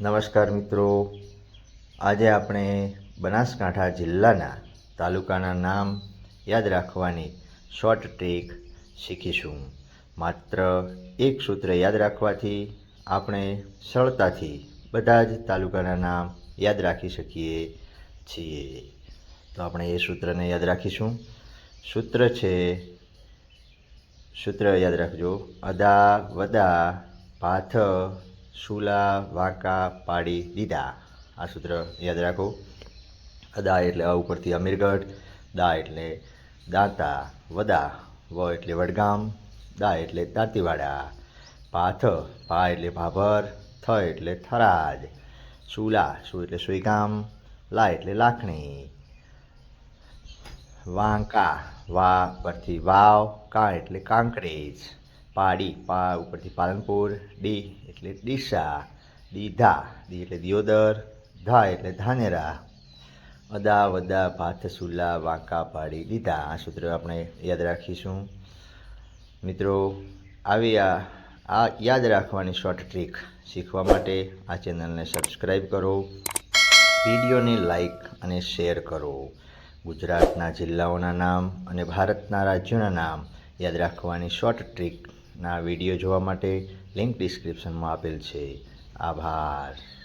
નમસ્કાર મિત્રો. આજે આપણે બનાસકાંઠા જિલ્લાના તાલુકાના નામ યાદ રાખવાની શોર્ટ ટ્રીક શીખીશું. માત્ર એક સૂત્ર યાદ રાખવાથી આપણે સરળતાથી બધા જ તાલુકાના નામ યાદ રાખી શકીએ છીએ. તો આપણે એ સૂત્રને યાદ રાખીશું. સૂત્ર છે, સૂત્ર યાદ રાખજો. અદા, વદા, પાથ શુલા, વાંકા, પાડી દીધા આ સૂત્ર યાદ રાખો. અદા એટલે અ ઉપરથી અમીરગઢ, દા એટલે દાંતા, વદા, વ એટલે વડગામ, દા એટલે દાંતીવાડા, પાથ પા એટલે ભાભર, થ એટલે થરાદ, શુલા, શું એટલે સુઈગામ, લા એટલે લાખણી. વાંકા, વા પરથી વાવ, કા એટલે કાંકરેજ. પાડી, પા ઉપરથી પાલનપુર, ડી એટલે ડીસા દીધા દી એટલે દિયોદર, ધા એટલે ધાનેરા. અદા, વદા ભાથસુલા વાંકા પાડી દીધા. આ સૂત્ર આપણે યાદ રાખીશું. મિત્રો, આવી આ આ યાદ રાખવાની શોર્ટ ટ્રીક શીખવા માટે આ ચેનલને સબસ્ક્રાઈબ કરો. વિડીયોને લાઈક અને શેર કરો. ગુજરાતના જિલ્લાઓના નામ અને ભારતના રાજ્યોના નામ યાદ રાખવાની શોર્ટ ટ્રીકના વીડિયો જોવા માટે લિંક ડિસ્ક્રિપ્શનમાં આપેલ છે. આભાર.